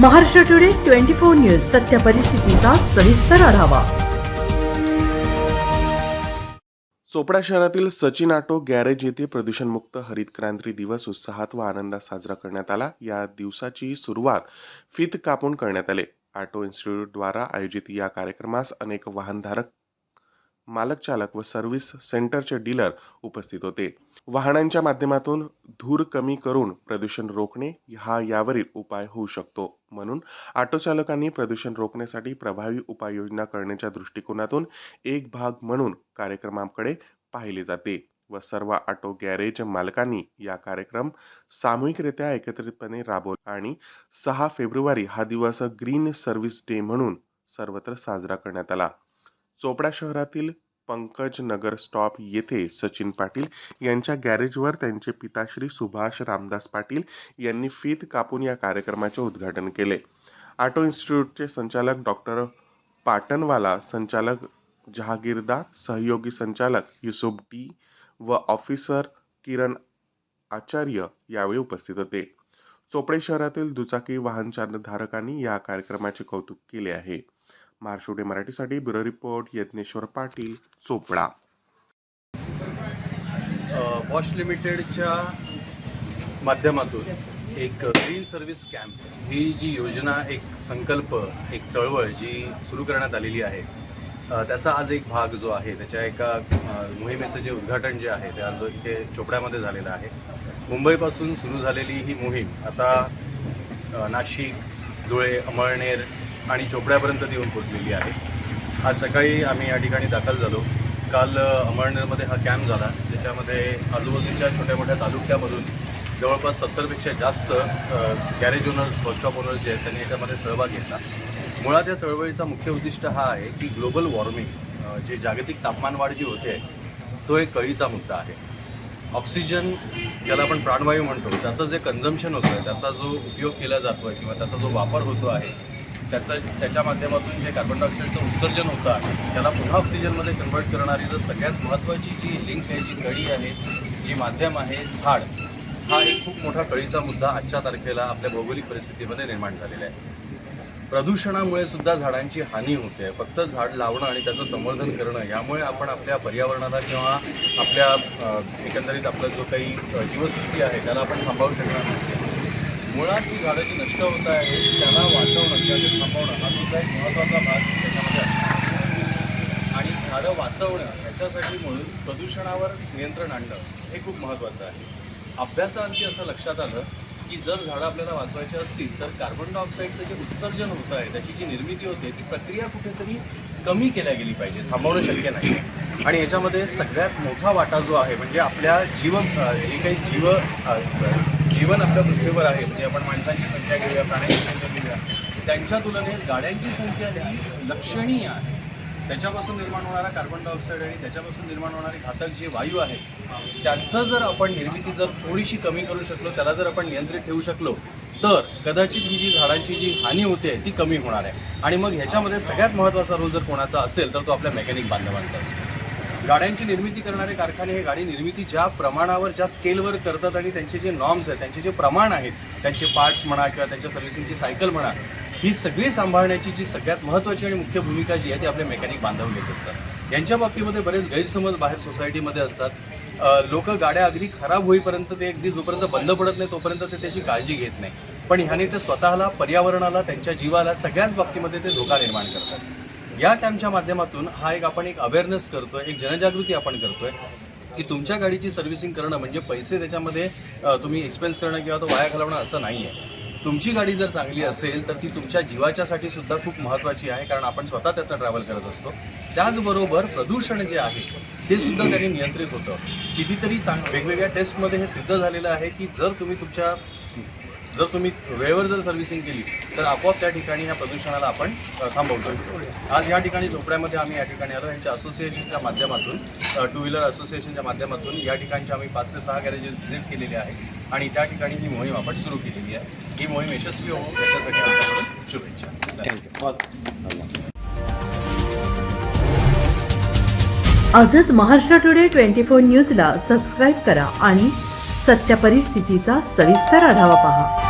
Maharashtra today twenty four news सत्य परिस्थितीचा सविस्तर आढावा. चोपडा शहरातील सचिन ऑटो गॅरेज येथे प्रदूषणमुक्त हरित क्रांती दिवस उत्साहात व आनंदात साजरा करण्यात आला. या दिवसाची सुरुवात फीत कापून करण्यात आले. ऑटो इन्स्टिट्यूटद्वारा आयोजित या कार्यक्रमास अनेक वाहनधारक मालक चालक व सर्व्हिस सेंटरचे डीलर उपस्थित होते. वाहनांच्या माध्यमातून धूर कमी करून प्रदूषण रोखणे हा यावरील उपाय होऊ शकतो. म्हणून ऑटो चालकांनी प्रदूषण रोखण्यासाठी प्रभावी उपाययोजना करण्याच्या दृष्टिकोनातून एक भाग म्हणून कार्यक्रमाकडे पाहिले जाते व सर्व ऑटो गॅरेज मालकांनी या कार्यक्रम सामूहिकरित्या एकत्रितपणे राबवला आणि सहा फेब्रुवारी हा दिवस ग्रीन सर्व्हिस डे म्हणून सर्वत्र साजरा करण्यात आला. चोपडा शहरातील पंकज नगर स्टॉप येथे सचिन पाटील यांच्या गॅरेजवर त्यांचे पिताश्री सुभाष रामदास पाटील यांनी फीत कापून या कार्यक्रमाचे उद्घाटन केले. ऑटो इन्स्टिट्यूटचे संचालक डॉक्टर पाटणवाला संचालक जहागीरदार सहयोगी संचालक युसुफ डी व ऑफिसर किरण आचार्य यावेळी उपस्थित होते. चोपडे शहरातील दुचाकी वाहनचालकधारकांनी या कार्यक्रमाचे कौतुक केले आहे. महाराष्ट्र मराठीसाठी bureau report Yajneshwar Patil Chopda. Bosch लिमिटेडच्या माध्यमातून एक ग्रीन सर्व्हिस कॅम्प ही जी योजना एक संकल्प एक चळवळ जी सुरू करण्यात आलेली आहे त्याचा आज एक भाग जो आहे त्याच्या एका मोहिमेचं जे उद्घाटन जे आहे ते आज इथे चोपड्यामध्ये झालेलं आहे. मुंबईपासून सुरू झालेली ही मोहीम आता नाशिक धुळे अमळनेर आणि चोपड्यापर्यंत ती येऊन पोचलेली आहे. आज सकाळी आम्ही या ठिकाणी दाखल झालो. काल अमळनेरमध्ये हा कॅम्प झाला ज्याच्यामध्ये आजूबाजूच्या छोट्या मोठ्या तालुक्यामधून जवळपास सत्तरपेक्षा जास्त गॅरेज ओनर्स वर्कशॉप ओनर्स जे आहेत त्यांनी याच्यामध्ये सहभाग घेतला. मुळात या चळवळीचा मुख्य उद्दिष्ट हा आहे की ग्लोबल वॉर्मिंग जे जागतिक तापमानवाढ जी होते तो एक कळीचा मुद्दा आहे. ऑक्सिजन ज्याला आपण प्राणवायू म्हणतो त्याचं जे कन्झम्पशन होतं आहे त्याचा जो उपयोग केला जातो आहे किंवा त्याचा जो वापर होतो आहे त्याचं त्याच्या माध्यमातून जे कार्बन डायऑक्साईडचं उत्सर्जन होतं आहे त्याला पुन्हा ऑक्सिजनमध्ये कन्वर्ट करणारी जर सगळ्यात महत्त्वाची जी लिंक आहे जी कळी आहे जी माध्यम आहे झाड हा एक खूप मोठा कळीचा मुद्दा आजच्या तारखेला आपल्या भौगोलिक परिस्थितीमध्ये निर्माण झालेला आहे. प्रदूषणामुळे सुद्धा झाडांची हानी होते. फक्त झाड लावणं आणि त्याचं संवर्धन करणं यामुळे आपण आपल्या पर्यावरणाला किंवा आपल्या एकंदरीत आपलं जो काही जीवसृष्टी आहे त्याला आपण सांभाळू शकणार नाही. मुळात ही झाडं जी नष्ट होत आहे त्याला वाचवणं किंवा थांबवणं हा सुद्धा एक महत्त्वाचा भाग त्याच्यामध्ये असतो. आणि झाडं वाचवणं याच्यासाठी म्हणून प्रदूषणावर नियंत्रण आणणं हे खूप महत्त्वाचं आहे. अभ्यासाअंती असं लक्षात आलं की जर झाडं आपल्याला वाचवायची असतील तर कार्बन डायऑक्साईडचं जे उत्सर्जन होतं आहे त्याची जी निर्मिती होते ती प्रक्रिया कुठेतरी कमी केल्या गेली पाहिजे थांबवणं शक्य नाही. आणि याच्यामध्ये सगळ्यात मोठा वाटा जो आहे म्हणजे आपल्या जीव जे काही जीव जीवन आपल्या पृथ्वीवर आहे. म्हणजे आपण माणसांची संख्या घेऊया प्राण्यांची संख्या घेऊया. त्यांच्या तुलनेत गाड्यांची संख्या ही लक्षणीय आहे. त्याच्यापासून निर्माण होणारा कार्बन डायऑक्साईड आणि त्याच्यापासून निर्माण होणारे घातक जे वायू आहेत त्यांचं जर आपण निर्मिती जर थोडीशी कमी करू शकलो त्याला जर आपण नियंत्रित ठेवू शकलो तर कदाचित ही जी झाडांची जी हानी होते ती कमी होणार आहे. आणि मग ह्याच्यामध्ये सगळ्यात महत्त्वाचा रोल जर कोणाचा असेल तर तो आपल्या मेकॅनिक बांधवांचा असतो. गाड्यांची निर्मिती करणारे कारखाने हे गाडी निर्मिती ज्या प्रमाणावर ज्या स्केलवर करतात आणि त्यांचे जे नॉर्म्स आहेत त्यांचे जे प्रमाण आहेत त्यांचे पार्ट्स म्हणा किंवा त्यांच्या सर्व्हिसिंगची सायकल म्हणा ही सगळी सांभाळण्याची जी सगळ्यात महत्त्वाची आणि मुख्य भूमिका जी आहे ती आपले मेकॅनिक बांधव घेत असतात. यांच्या बाबतीमध्ये बरेच गैरसमज बाहेर सोसायटीमध्ये असतात. लोक गाड्या अगदी खराब होईपर्यंत ते अगदी जोपर्यंत बंद पडत नाही तोपर्यंत ते त्याची काळजी घेत नाही. पण ह्याने ते स्वतःला पर्यावरणाला त्यांच्या जीवाला सगळ्याच बाबतीमध्ये ते धोका निर्माण करतात. या कॅम्पच्या माध्यमातून हा एक आपण एक अवेअरनेस करतोय एक जनजागृती आपण करतोय की तुमच्या गाडीची सर्व्हिसिंग करणं म्हणजे पैसे त्याच्यामध्ये तुम्ही एक्सपेन्स करणं किंवा तो वाया घालवणं असं नाही आहे तुमची गाडी जर चांगली असेल तर ती तुमच्या जीवाच्यासाठी सुद्धा खूप महत्त्वाची आहे कारण आपण स्वतः त्यातनं ट्रॅव्हल करत असतो. त्याचबरोबर प्रदूषण जे आहे ते सुद्धा त्यांनी नियंत्रित होतं. कितीतरी चांग वेगवेगळ्या टेस्टमध्ये हे सिद्ध झालेलं आहे की जर तुम्ही तुमच्या जर तुम्ही वेळेवर जर सर्व्हिसिंग केली तर आपोआप त्या ठिकाणी ह्या प्रदूषणाला आपण अ, थांबवू शकतो आज या ठिकाणी झोपड्यामध्ये आम्ही या ठिकाणी आलो. यांच्या असोसिएशनच्या माध्यमातून टू व्हीलर असोसिएशनच्या माध्यमातून या ठिकाणची आम्ही पाच ते सहा गॅरेजेस व्हिजिट केलेले आहे आणि त्या ठिकाणी ही मोहीम आपण सुरू केलेली आहे ही मोहीम यशस्वी होऊ याच्यासाठी आमच्याकडून शुभेच्छा. धन्यवाद. आजच महाराष्ट्र टुडे ट्वेंटी फोर न्यूजला सबस्क्राईब करा आणि सत्य परिस्थितीचा सविस्तर आढावा पहा.